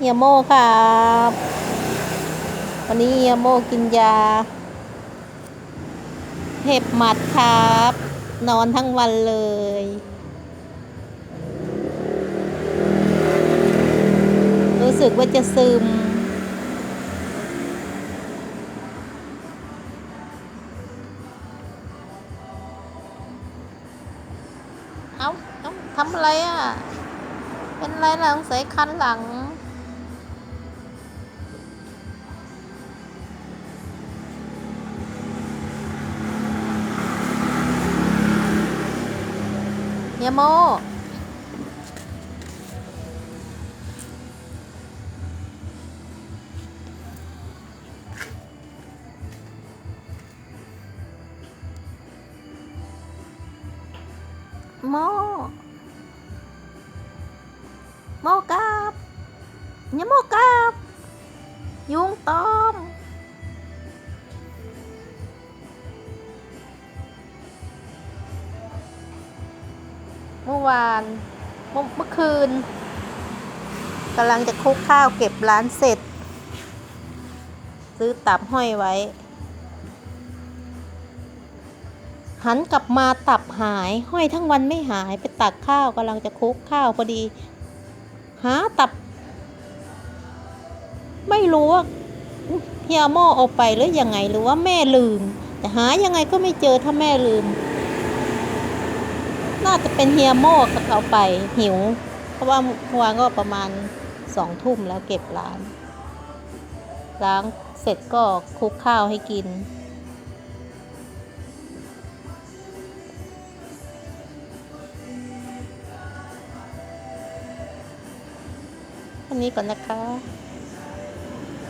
เฮียโมครับ วันนี้เฮียโมกินยา เห็บหมัดครับ นอนทั้งวันเลยรู้สึกว่าจะซึม เอาเอาทำอะไรอะ เป็นไรหลังใส่คันหลัง เฮียโมโมโมกั เมื่อวานเมื่อคืนกำลังจะคุกข้าวเก็บร้านเสร็จ ซื้อตับห้อยไว้ หันกลับมาตับหายห้อยทั้งวันไม่หายไปตักข้าวกำลังจะคุกข้าวพอดี หาตับ ไม่รู้ว่าเฮียโมเอาไปหรือยังไงหรือว่าแม่ลืม แต่หายังไงก็ไม่เจอถ้าแม่ลืม น่าจะเป็นเฮียโม่เขาไปหิว เพราะว่าเมื่อวานก็ประมาณสองทุ่มแล้วเก็บร้าน ล้างเสร็จก็คลุกข้าวให้กิน วันนี้ก่อนนะคะ